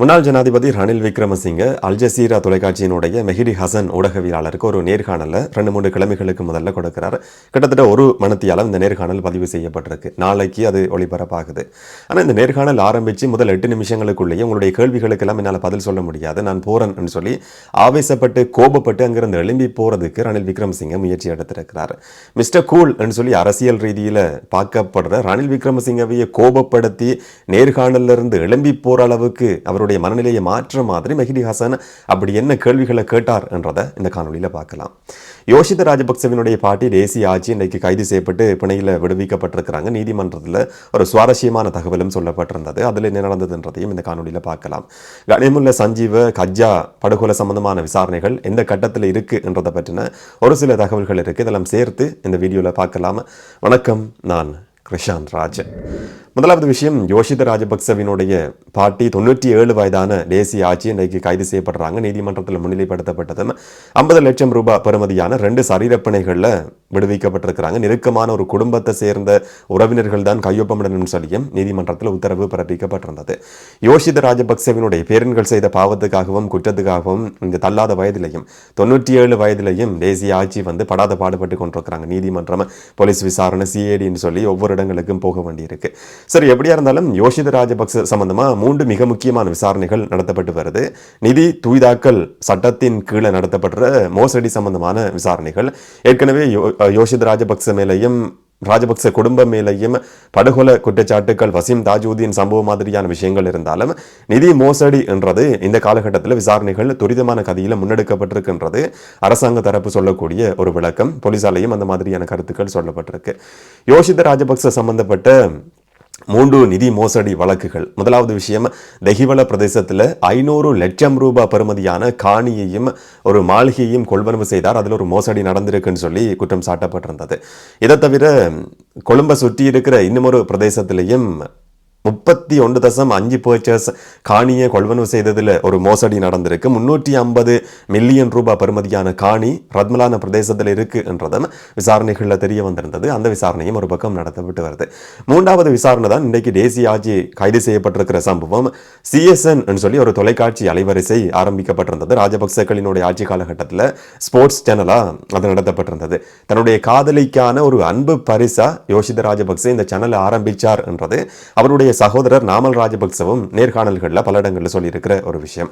முன்னாள் ஜனாதிபதி Ranil Wickremesinghe Al Jazeera தொலைக்காட்சியினுடைய மெஹிடி ஹசன் ஊடகவியலாளருக்கு ஒரு நேர்காணல ரெண்டு மூன்று கிழமைகளுக்கு முதல்ல கொடுக்கிறார். கிட்டத்தட்ட ஒரு மனத்தியாலம் இந்த நேர்காணல் பதிவு செய்யப்பட்டிருக்கு. நாளைக்கு அது ஒளிபரப்பாகுது. ஆனால் இந்த நேர்காணல் ஆரம்பித்து முதல் எட்டு நிமிஷங்களுக்குள்ளேயே உங்களுடைய கேள்விகளுக்கெல்லாம் என்னால் பதில் சொல்ல முடியாது. நான் போறேன்னு சொல்லி ஆவேசப்பட்டு கோபப்பட்டு அங்கிருந்து எழும்பி போறதுக்கு ரணில் விக்ரமசிங்க முயற்சி எடுத்திருக்கிறார். மிஸ்டர் கூல் சொல்லி அரசியல் ரீதியில் பார்க்கப்படுற ரணில் விக்ரமசிங்கவையை கோபப்படுத்தி நேர்காணல்ல இருந்து எழும்பி போற அளவுக்கு அவருடைய மனநிலையை மாற்ற மாதிரி மெஹிடி ஹசன் அப்படி என்ன கேள்விகளை கேட்டார் என்றதை இந்த காணொலியில் பார்க்கலாம். யோஷித ராஜபக்சவினுடைய பாட்டி தேசிய ஆட்சி இன்றைக்கு கைது செய்யப்பட்டு பிணையில் விடுவிக்கப்பட்டிருக்கிறாங்க. நீதிமன்றத்தில் ஒரு சுவாரஸ்யமான தகவலும் சொல்லப்பட்டிருந்தது. அதில் என்ன நடந்ததுன்றதையும் இந்த காணொலியில் பார்க்கலாம். கனிமுல்ல சஞ்சீவ கஜ்ஜா படுகொலை சம்பந்தமான விசாரணைகள் எந்த கட்டத்தில் இருக்கு என்றதை பற்றின ஒரு சில தகவல்கள் இருக்கு. இதெல்லாம் சேர்த்து இந்த வீடியோவில் பார்க்கலாம். வணக்கம் நான் கிருஷாந்த் ராஜ் முதலாவது விஷயம் யோஷித ராஜபக்சவினுடைய பாட்டி தொண்ணூற்றி ஏழு வயதான தேசிய ஆட்சி இன்றைக்கு கைது செய்யப்படுறாங்க. நீதிமன்றத்தில் முன்னிலைப்படுத்தப்பட்டது ஐம்பது லட்சம் ரூபாய் பெறுமதியான ரெண்டு சரீரப்பணைகளில் விடுவிக்கப்பட்டிருக்கிறாங்க. நெருக்கமான ஒரு குடும்பத்தை சேர்ந்த உறவினர்கள் தான் கையொப்பமிடணும் சொல்லியும் நீதிமன்றத்தில் உத்தரவு பிறப்பிக்கப்பட்டிருந்தது. யோஷித ராஜபக்சவினுடைய பேரன்கள் செய்த பாவத்துக்காகவும் குற்றத்துக்காகவும் இந்த தள்ளாத வயதிலையும் தொண்ணூற்றி ஏழு வயதிலையும் தேசிய ஆட்சி வந்து படாத பாடுபட்டு கொண்டிருக்கிறாங்க. நீதிமன்றம் போலீஸ் விசாரணை சிஏடின்னு சொல்லி ஒவ்வொரு இடங்களுக்கும் போக வேண்டியிருக்கு. சரி எப்படியா இருந்தாலும் யோஷித ராஜபக்ச சம்பந்தமா மூன்று மிக முக்கியமான விசாரணைகள் நடத்தப்பட்டு வருது. நிதி தூய்தாக்கல் சட்டத்தின் கீழே நடத்தப்படுற மோசடி சம்பந்தமான விசாரணைகள். ஏற்கனவே யோ- யோஷித ராஜபக்ச மேலையும் ராஜபக்ச குடும்பம் மேலையும் படுகொலை குற்றச்சாட்டுகள் வசீம் தாஜூதீன் சம்பவம் மாதிரியான விஷயங்கள் இருந்தாலும் நிதி மோசடி என்றது இந்த காலகட்டத்தில் விசாரணைகள் துரிதமான கதையில் முன்னெடுக்கப்பட்டிருக்கின்றது. அரசாங்க தரப்பு சொல்லக்கூடிய ஒரு விளக்கம். போலீசாலையும் அந்த மாதிரியான கருத்துக்கள் சொல்லப்பட்டிருக்கு. யோசித ராஜபக்ச சம்பந்தப்பட்ட மூன்று நிதி மோசடி வழக்குகள். முதலாவது விஷயம் தெஹிவல பிரதேசத்தில் ஐநூறு லட்சம் ரூபாய் பெறுமதியான காணியையும் ஒரு மாளிகையையும் கொள்வனவு செய்தார். அதில் ஒரு மோசடி நடந்திருக்குன்னு சொல்லி குற்றம் சாட்டப்பட்டிருந்தது. இதை தவிர கொழும்பை சுற்றி இருக்கிற இன்னமொரு பிரதேசத்திலையும் முப்பத்தி ஒன்று தசம் அஞ்சு பர்ச்சேஸ் காணியை கொள்வனவு செய்ததில் ஒரு மோசடி நடந்திருக்கு. முன்னூற்றி ஐம்பது மில்லியன் ரூபாய் பெறுமதியான காணி ரத்மலான பிரதேசத்தில் இருக்குது என்றதும் விசாரணைகளில் தெரிய வந்திருந்தது. அந்த விசாரணையும் ஒரு பக்கம் நடத்தப்பட்டு வருது. மூன்றாவது விசாரணை தான் இன்றைக்கு தேசிய ஆட்சி கைது செய்யப்பட்டிருக்கிற சம்பவம். சிஎஸ்என் சொல்லி ஒரு தொலைக்காட்சி அலைவரிசை ஆரம்பிக்கப்பட்டிருந்தது. ராஜபக்சேக்களினுடைய ஆட்சி காலகட்டத்தில் ஸ்போர்ட்ஸ் சேனலாக அது நடத்தப்பட்டிருந்தது. தன்னுடைய காதலிக்கான ஒரு அன்பு பரிசா யோசித ராஜபக்சே இந்த சேனலை ஆரம்பித்தார் என்றது. அவருடைய சகோதரர் நாமல் ராஜபக்சவும் நேர்காணல்களில் பல இடங்களில் சொல்லியிருக்கிற ஒரு விஷயம்.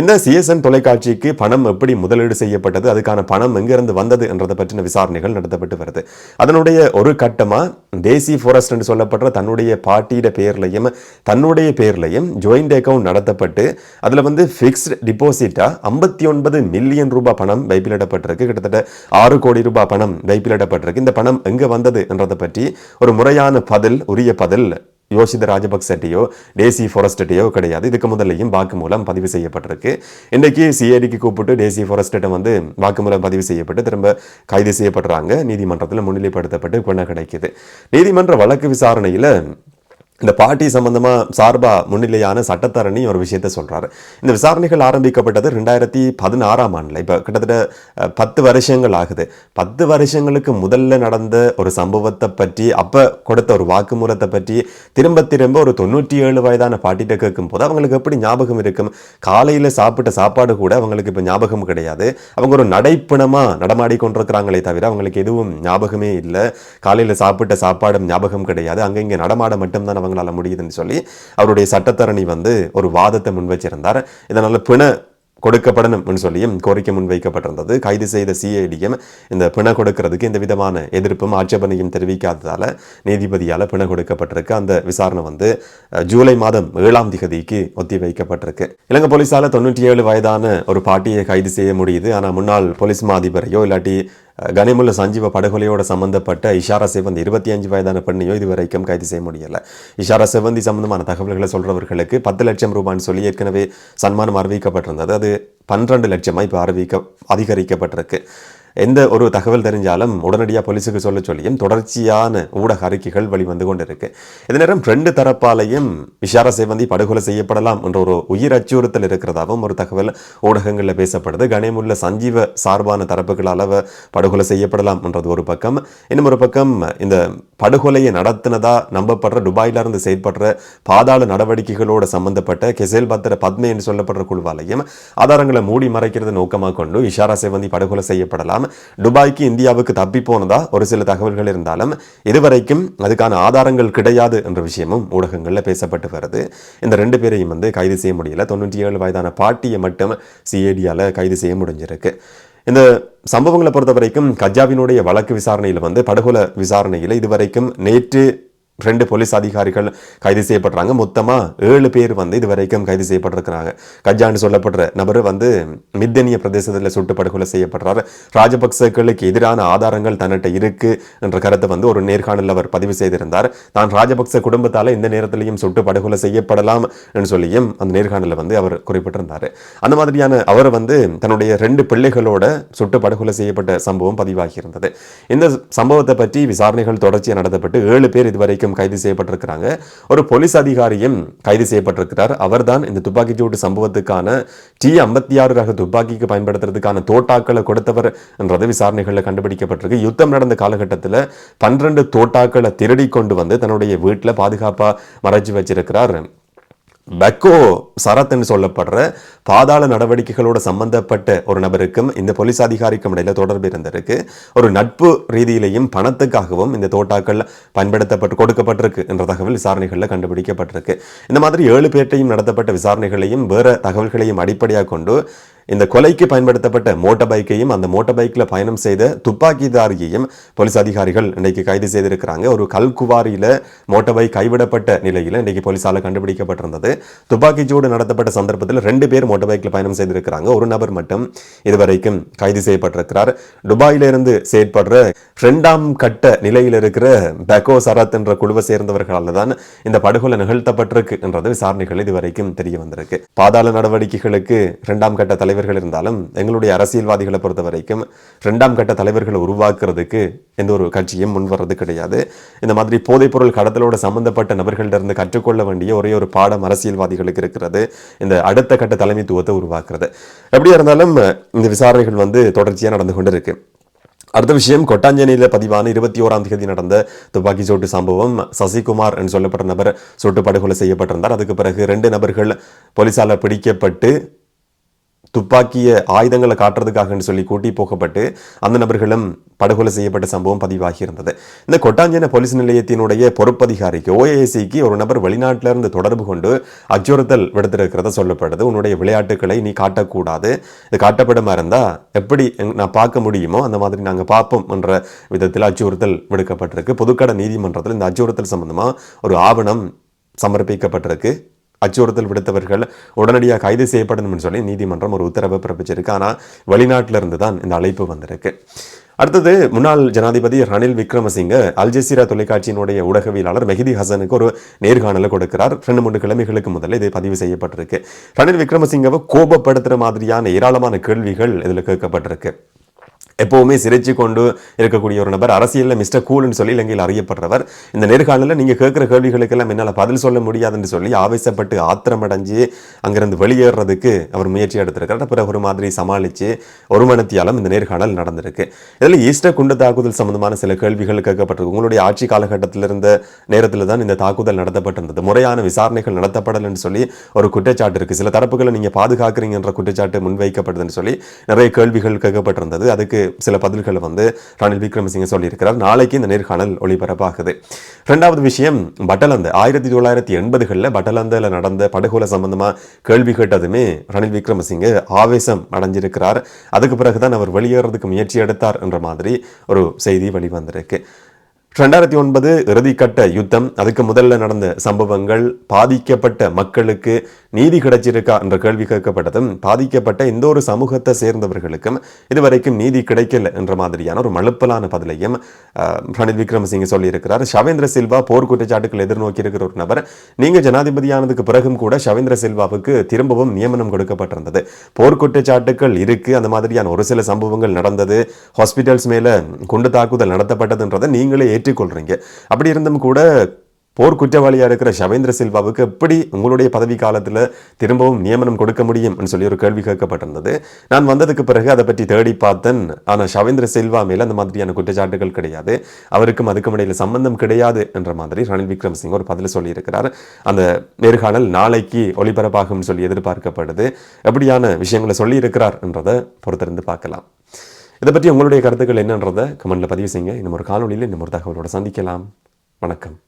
இந்த சிஎஸ்என் தொலைக்காட்சிக்கு பணம் எப்படி முதலீடு செய்யப்பட்டது அதுக்கான பணம் எங்கிருந்து வந்தது என்றதை பற்றின விசாரணைகள் நடத்தப்பட்டு வருது. அதனுடைய ஒரு கட்டமா தேசி ஃபாரஸ்ட் என்று சொல்லப்படுற தன்னுடைய பார்ட்டியிட பேர்லையும் தன்னுடைய பேர்லையும் ஜாயிண்ட் அக்கௌண்ட் நடத்தப்பட்டு அதுல வந்து ஃபிக்ஸ்டு டிபாசிட்டாக ஐம்பத்தி ஒன்பது மில்லியன் ரூபாய் பணம் வைப்பிலிடப்பட்டிருக்கு. கிட்டத்தட்ட ஆறு கோடி ரூபாய் பணம் வைப்பிலிடப்பட்டிருக்கு. இந்த பணம் எங்க வந்தது என்றதை பற்றி ஒரு முறையான பதில் உரிய பதில் யோசித ராஜபக்சட்டையோ டேசி ஃபாரஸ்ட்டையோ கிடையாது. இதுக்கு முதல்லையும் வாக்குமூலம் பதிவு செய்யப்பட்டிருக்கு. இன்றைக்கு சிஐடிக்கு கூப்பிட்டு டேசி ஃபாரஸ்ட்டிடம் வந்து வாக்குமூலம் பதிவு செய்யப்பட்டு திரும்ப கைது செய்யப்படுறாங்க. நீதிமன்றத்தில் முன்னிலைப்படுத்தப்பட்டு கொள்ள கிடைக்குது. நீதிமன்ற வழக்கு விசாரணையில் இந்த பாட்டி சம்பந்தமாக சார்பாக முன்னிலையான சட்டத்தரணி ஒரு விஷயத்த சொல்கிறார் இந்த விசாரணைகள் ஆரம்பிக்கப்பட்டது ரெண்டாயிரத்தி பதினாறாம் ஆண்டில். இப்போ கிட்டத்தட்ட பத்து வருஷங்கள் ஆகுது. பத்து வருஷங்களுக்கு முதல்ல நடந்த ஒரு சம்பவத்தை பற்றி அப்போ கொடுத்த ஒரு வாக்குமூலத்தை பற்றி திரும்ப திரும்ப ஒரு தொண்ணூற்றி ஏழு வயதான பாட்டிகிட்ட கேட்கும் போது அவங்களுக்கு எப்படி ஞாபகம் இருக்கும்? காலையில் சாப்பிட்ட சாப்பாடு கூட அவங்களுக்கு இப்போ ஞாபகம் கிடையாது. அவங்க ஒரு நடைப்பிணமாக நடமாடி கொண்டிருக்கிறாங்களே தவிர அவங்களுக்கு எதுவும் ஞாபகமே இல்லை. காலையில் சாப்பிட்ட சாப்பாடும் ஞாபகம் கிடையாது. அங்கே இங்கே நடமாட மட்டும்தான் அவங்களால முடியுதுன்னு சொல்லி அவருடைய சட்டத்தரணி வந்து ஒரு வாதத்தை முன் வச்சிருந்தார் இதனால பிண கொடுக்கப்படணும்னு சொல்லியும் கோரிக்கை முன்வைக்கப்பட்டிருந்தது. கைது செய்த சிஐடியும் இந்த பிண கொடுக்கிறதுக்கு எந்த விதமான எதிர்ப்பும் ஆட்சேபனையும் தெரிவிக்காததால் நீதிபதியால் பிண கொடுக்கப்பட்டிருக்கு. அந்த விசாரணை வந்து ஜூலை மாதம் ஏழாம் திகதிக்கு ஒத்தி வைக்கப்பட்டிருக்கு இலங்கை போலீஸால் தொண்ணூற்றி ஏழு வயதான ஒரு பாட்டியை கைது செய்ய முடியுது. ஆனால் முன்னாள் போலீஸ் மா அதிபரையோ இல்லாட்டி கனிமுல்ல சஞ்சீவ படுகொலையோட சம்பந்தப்பட்ட இஷாரா சிவந்தி இருபத்தி அஞ்சு வயதான பெண்ணையோ இதுவரைக்கும் கைது செய்ய முடியலை. இஷாரா சிவந்தி சம்பந்தமான தகவல்களை சொல்றவர்களுக்கு பத்து லட்சம் ரூபான்னு சொல்லி ஏற்கனவே சன்மானம் அறிவிக்கப்பட்டிருந்தது. அது பன்னிரண்டு லட்சமாக இப்போ அறிவிக்க அதிகரிக்கப்பட்டிருக்கு. எந்த ஒரு தகவல் தெரிஞ்சாலும் உடனடியாக போலீஸுக்கு சொல்ல சொல்லியும் தொடர்ச்சியான ஊடக அறிக்கைகள் வெளிவந்து கொண்டிருக்கு. இதே நேரம் ரெண்டு தரப்பாலையும் இஷாரா சேவந்தி படுகொலை செய்யப்படலாம் என்ற ஒரு உயிர் அச்சுறுத்தல் இருக்கிறதாகவும் ஒரு தகவல் ஊடகங்களில் பேசப்படுது. கணேமுல்ல சஞ்சீவ சார்பான தரப்புகள் அளவு படுகொலை செய்யப்படலாம் என்றது ஒரு பக்கம். இன்னும் ஒரு பக்கம் இந்த படுகொலையை நடத்தினதா நம்பப்படுற துபாயிலிருந்து செயல்படுற செயற்படுற பாதாள நடவடிக்கைகளோடு சம்பந்தப்பட்ட கெசேல் பத்திர பத்மே என்று சொல்லப்படுற குழுவாலையும் ஆதாரங்களை மூடி மறைக்கிறது நோக்கமாக கொண்டு இஷாரா சேவந்தி படுகொலை செய்யப்படலாம். துபாய்க்கு இந்தியாவுக்கு தப்பி போனதா ஒரு சில தகவல்கள் இருந்தாலும் இதுவரைக்கும் அதுக்கான ஆதாரங்கள் கிடையாது என்ற விஷயமும் ஊடகங்களில் பேசப்பட்டு வருது. இந்த ரெண்டு பேரையும் வந்து கைது செய்ய முடியல. தொண்ணூற்றி ஏழு வயதான பாட்டியை மட்டும் சிஏடியால் கைது செய்ய முடிஞ்சிருக்கு. இந்த சம்பவங்களை பொறுத்த வரைக்கும் கஜாவினுடைய வழக்கு விசாரணையில் வந்து படுகொலை விசாரணையில் இதுவரைக்கும் நேற்று ரெண்டு போலீஸ் அதிகாரிகள் கைது செய்யப்படுறாங்க மொத்தமாக ஏழு பேர் வந்து இதுவரைக்கும் கைது செய்யப்பட்டிருக்கிறாங்க. கஜான்னு சொல்லப்படுற நபர் வந்து மித்தனிய பிரதேசத்தில் சுட்டு படுகொலை செய்யப்படுறாரு. ராஜபக்சேக்களுக்கு எதிரான ஆதாரங்கள் தன்னிட்ட இருக்கு என்ற கருத்தை வந்து ஒரு நேர்காணலில் அவர் பதிவு செய்திருந்தார். தான் ராஜபக்ச குடும்பத்தால் இந்த நேரத்திலையும் சுட்டு படுகொலை செய்யப்படலாம் என்று சொல்லியும் அந்த நேர்காணலில் வந்து அவர் குறிப்பிட்டிருந்தார். அந்த மாதிரியான அவர் வந்து தன்னுடைய ரெண்டு பிள்ளைகளோட சுட்டு படுகொலை செய்யப்பட்ட சம்பவம் பதிவாகி இருந்தது இந்த சம்பவத்தை பற்றி விசாரணைகள் தொடர்ச்சியாக நடத்தப்பட்டு ஏழு பேர் இதுவரைக்கும் கைது செய்யப்பட்டிருக்கிறாங்க. ஒரு போலீஸ் அதிகாரியும் கைது செய்யப்பட்டிருக்கிறார். அவர்தான் இந்த துப்பாக்கிச்சூடு சம்பவத்துக்கான டி ஐம்பத்தி ஆறு ரக துப்பாக்கிக்கு பயன்படுத்துறதுக்கான தோட்டாக்களை கொடுத்தவர் என்றது விசாரணைகளில் கண்டுபிடிக்கப்பட்டிருக்கு. யுத்தம் நடந்த காலகட்டத்தில் பன்னிரண்டு தோட்டாக்களை திருடி கொண்டு வந்து தன்னுடைய வீட்டில் பாதுகாப்பாக மறைச்சு வச்சிருக்கிறார். பெக்கோ என்று சொல்லப்படுற பாதாள நடவடிக்கைகளோட சம்பந்தப்பட்ட ஒரு நபருக்கும் இந்த போலீஸ் அதிகாரிக்கும் இடையில தொடர்பு இருந்திருக்கு. ஒரு நட்பு ரீதியிலையும் பணத்துக்காகவும் இந்த தோட்டாக்கள் பயன்படுத்தப்பட்டு கொடுக்கப்பட்டிருக்கு என்ற தகவல் விசாரணைகளில் கண்டுபிடிக்கப்பட்டிருக்கு. இந்த மாதிரி ஏழு பேர்ட்டையும் நடத்தப்பட்ட விசாரணைகளையும் வேற தகவல்களையும் அடிப்படையாக கொண்டு இந்த கொலைக்கு பயன்படுத்தப்பட்ட மோட்டார் பைக்கையும் அந்த மோட்டார் பைக்கில் பயணம் செய்த துப்பாக்கிதாரியையும் போலீஸ் அதிகாரிகள் இன்றைக்கு கைது செய்திருக்கிறாங்க. ஒரு கல்குவாரியில் மோட்டார் பைக் கைவிடப்பட்ட நிலையில் இன்றைக்கு போலீஸால் கண்டுபிடிக்கப்பட்டிருந்தது. துப்பாக்கிச்சூடு நடத்தப்பட்ட சந்தர்ப்பத்தில் ரெண்டு பேர் மோட்டார் பைக்கில் பயணம் செய்திருக்கிறாங்க. ஒரு நபர் மட்டும் இதுவரைக்கும் கைது செய்யப்பட்டிருக்கிறார். துபாயிலிருந்து செயற்படுற ரெண்டாம் கட்ட நிலையில் இருக்கிற பெக்கோ சரத் என்ற குழுவை சேர்ந்தவர்களால் தான் இந்த படுகொலை நிகழ்த்தப்பட்டிருக்கு என்றது விசாரணைகள் இதுவரைக்கும் தெரிய வந்திருக்கு. பாதாள நடவடிக்கைகளுக்கு இரண்டாம் கட்ட தலைவர் தலைவர்கள் இருந்தாலும் எங்களுடைய அரசியல்வாதிகளை பொறுத்த வரைக்கும் ரெண்டாம் கட்ட தலைவர்களை உருவாக்குறதுக்கு எந்த ஒரு கட்சியும் முன்வர்றது கிடையாது. இந்த மாதிரி போதைப்பொருள் கடத்தலோட சம்பந்தப்பட்ட நபர்களிடம் கற்றுக்கொள்ள வேண்டிய ஒரே ஒரு பாடம் அரசியல்வாதிகளுக்கு இருக்கிறது. இந்த அடுத்த கட்ட தலைமைத்துவத்தை உருவாக்குறது. எப்படியா இருந்தாலும் இந்த விசாரணைகள் வந்து தொடர்ச்சியாக நடந்து கொண்டிருக்கு. அடுத்த விஷயம் கொட்டாஞ்சேனியில் பதிவான இருபத்தி ஓராம் தேதி நடந்த துப்பாக்கி சூட்டு சம்பவம். சசிகுமார் என்று சொல்லப்பட்ட நபர் சுட்டு படுகொலை செய்யப்பட்டிருந்தார். அதுக்கு பிறகு ரெண்டு நபர்கள் போலீசால பிடிக்கப்பட்டு துப்பாக்கிய ஆயுதங்களை காட்டுறதுக்காக சொல்லி கூட்டி போகப்பட்டு அந்த நபர்களும் படுகொலை செய்யப்பட்ட சம்பவம் பதிவாகி இருந்தது இந்த கொட்டாஞ்சன போலீஸ் நிலையத்தினுடைய பொறுப்பதிகாரிக்கு ஓஏசிக்கு ஒரு நபர் வெளிநாட்டிலிருந்து தொடர்பு கொண்டு அச்சுறுத்தல் விடுத்திருக்கிறத சொல்லப்படுது. உன்னுடைய விளையாட்டுகளை நீ காட்டக்கூடாது. இது காட்டப்படமா இருந்தால் எப்படி நான் பார்க்க முடியுமோ அந்த மாதிரி நாங்கள் பார்ப்போம் என்ற விதத்தில் அச்சுறுத்தல் விடுக்கப்பட்டிருக்கு. பொதுக்கட நீதிமன்றத்தில் இந்த அச்சுறுத்தல் சம்பந்தமாக ஒரு ஆவணம் சமர்ப்பிக்கப்பட்டிருக்கு. அச்சுறுத்தல் விடுத்தவர்கள் உடனடியாக கைது செய்யப்படணும்னு சொல்லி நீதிமன்றம் ஒரு உத்தரவை பிறப்பிச்சிருக்கு. ஆனால் வெளிநாட்டில இருந்து தான் இந்த அழைப்பு வந்திருக்கு. அடுத்தது முன்னாள் ஜனாதிபதி ரணில் விக்ரமசிங்க அல்ஜசீரா தொலைக்காட்சியினுடைய ஊடகவியலாளர் மெஹதி ஹசனுக்கு ஒரு நேர்காணலை கொடுக்கிறார். ரெண்டு மூன்று கிழமைகளுக்கு முதல்ல இது பதிவு செய்யப்பட்டிருக்கு. ரணில் விக்ரமசிங்கவை கோபப்படுத்துகிற மாதிரியான ஏராளமான கேள்விகள் இதில் கேட்கப்பட்டிருக்கு. எப்போவுமே சிரிச்சு கொண்டு இருக்கக்கூடிய ஒரு நபர் அரசியலில் மிஸ்டர் கூல்னு சொல்லி இலங்கையில் அறியப்படுறவர். இந்த நேர்காணலில் நீங்கள் கேட்குற கேள்விகளுக்கெல்லாம் என்னால் பதில் சொல்ல முடியாதுன்னு சொல்லி ஆவேசப்பட்டு ஆத்திரமடைஞ்சு அங்கேருந்து வெளியேறதுக்கு அவர் முயற்சி எடுத்திருக்கிறார். பிறகு ஒரு மாதிரி சமாளித்து ஒரு மணத்தியாலும் இந்த நேர்காணல் நடந்திருக்கு. இதில் ஈஸ்டர் குண்டு தாக்குதல் சம்பந்தமான சில கேள்விகள் கேட்கப்பட்டிருக்கு. உங்களுடைய ஆட்சி காலகட்டத்தில் இருந்த நேரத்தில் தான் இந்த தாக்குதல் நடத்தப்பட்டிருந்தது. முறையான விசாரணைகள் நடத்தப்படலைன்னு சொல்லி ஒரு குற்றச்சாட்டு இருக்குது சில தரப்புகளை நீங்கள் பாதுகாக்கிறீங்கன்ற குற்றச்சாட்டு முன்வைக்கப்படுதுன்னு சொல்லி நிறைய கேள்விகள் கேட்கப்பட்டிருந்தது. அதுக்கு சில பதில்களை வந்து ரணில் விக்ரமசிங்க சொல்லியிருக்கிறார். நாளைக்கு இந்த நேர்காணல் ஒளிபரப்பாகுது. ரெண்டாவது விஷயம் பட்டலந்து. ஆயிரத்தி தொள்ளாயிரத்தி எண்பதுகளில் பட்டலந்தில் நடந்த படுகொலை சம்பந்தமாக கேள்வி கேட்டதுமே ரணில் விக்ரமசிங்க ஆவேசம் அடைஞ்சிருக்கிறார். அதுக்கு பிறகுதான் அவர் வெளியேறதுக்கு முயற்சி எடுத்தார் என்ற மாதிரி ஒரு செய்தி வெளிவந்திருக்கு. ரெண்டாயிரத்தி ஒன்பது இறுதிக்கட்ட யுத்தம். அதுக்கு முதல்ல நடந்த சம்பவங்கள் பாதிக்கப்பட்ட மக்களுக்கு நீதி கிடைச்சிருக்கா என்ற கேள்வி கேட்கப்பட்டதும் பாதிக்கப்பட்ட எந்த ஒரு சமூகத்தை சேர்ந்தவர்களுக்கும் இதுவரைக்கும் நீதி கிடைக்கல என்ற மாதிரியான ஒரு மழுப்பலான பதிலையும் ரணில் விக்ரமசிங்க சொல்லியிருக்கிறார். ஷவேந்திர சில்வா போர் குற்றச்சாட்டுகள் எதிர்நோக்கி இருக்கிற ஒரு நபர். நீங்க ஜனாதிபதியானதுக்கு பிறகும் கூட ஷவேந்திர சில்வாவுக்கு திரும்பவும் நியமனம் கொடுக்கப்பட்டிருந்தது. போர் குற்றச்சாட்டுகள் இருக்கு அந்த மாதிரியான ஒரு சில சம்பவங்கள் நடந்தது. ஹாஸ்பிட்டல்ஸ் மேலே குண்டு தாக்குதல் நடத்தப்பட்டதுன்றதை நீங்களே ஏற்றுக்கொள்றீங்க. அப்படி இருந்தும் கூட போர் குற்றவாளியாக இருக்கிற ஷவேந்திர சில்வாவுக்கு எப்படி உங்களுடைய பதவி காலத்துல திரும்பவும் நியமனம் கொடுக்க முடியும் சொல்லி ஒரு கேள்வி கேட்கப்பட்டிருந்தது. நான் வந்ததுக்கு பிறகு அதை பற்றி தேடி பார்த்தேன். ஆனா ஷவேந்திர சில்வா மேல அந்த மாதிரியான குற்றச்சாட்டுகள் கிடையாது. அவருக்கும் அதுக்கும் இடையில் சம்பந்தம் கிடையாது என்ற மாதிரி ரணில் விக்ரமசிங்க ஒரு பதில் சொல்லியிருக்கிறார். அந்த நேர்காணல் நாளைக்கு ஒளிபரப்பாகும் சொல்லி எதிர்பார்க்கப்படுது. எப்படியான விஷயங்களை சொல்லியிருக்கிறார் என்றதை பொறுத்திருந்து பார்க்கலாம். இதை பற்றி உங்களுடைய கருத்துக்கள் என்னன்றதை கமெண்ட்டில் பதிவு செய்யுங்க. இன்னும் ஒரு காணொலியில் இன்னும் ஒரு தகவலோட சந்திக்கலாம். வணக்கம்.